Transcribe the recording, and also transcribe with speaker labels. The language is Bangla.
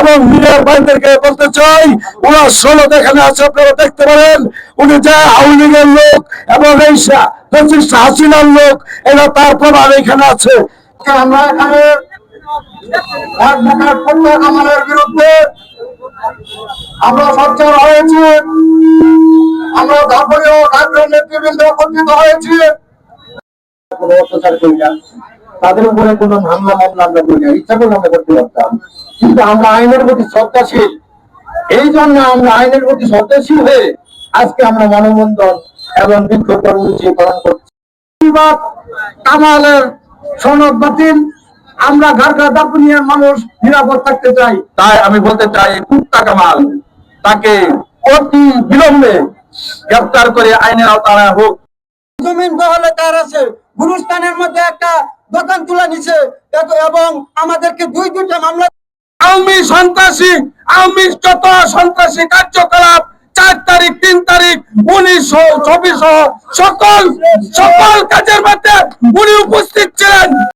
Speaker 1: এবং মিডিয়ার ভাইদেরকে বলতে চাই, ওরা ষোলো এখানে আছে, আপনারা দেখতে পারেন। উনি যে আওয়ামী লোক এবং এই হাসিনার লোক, এরা তার প্রমাণ এখানে আছে। আমরা এখানে বিরুদ্ধে আমরা সচ্চার হয়েছি। হয়েছি। কোনো অত্যাচার করি না। তাদের উপরে কোনো হামলা, মামলা করি না। ইচ্ছা করলে আমরা করতে পারতাম। কিন্তু আমরা আইনের প্রতি শ্রদ্ধাশীল। এই জন্য আমরা আইনের প্রতি শ্রদ্ধাশীল হয়ে আজকে আমরা মানববন্ধন এবং বিক্ষোভ কর্মসূচি পালন করছি। কামালের সনদ বাতিল। আমরা ঘাটঘা দাপুনিয়ার মানুষ নিরাপদ থাকতে চাই। তাই আমি বলতে চাই, কুত্তা কামাল, তাকে অতি বিলম্বে গ্রেফতার করে আইনের আওতায় হোক।
Speaker 2: জমিন দখলে কার আছে। গুরুস্থানের মধ্যে একটা দোকান তুলে নিছে। এবং আমাদেরকে দুই দুইটা মামলা
Speaker 1: আওয়ামী সন্ত্রাসী, আওয়ামী যত সন্ত্রাসী কার্যকলাপ, চার তারিখ, তিন তারিখ, উনিশ চব্বিশ সকল সকল কাজের মধ্যে উনি উপস্থিত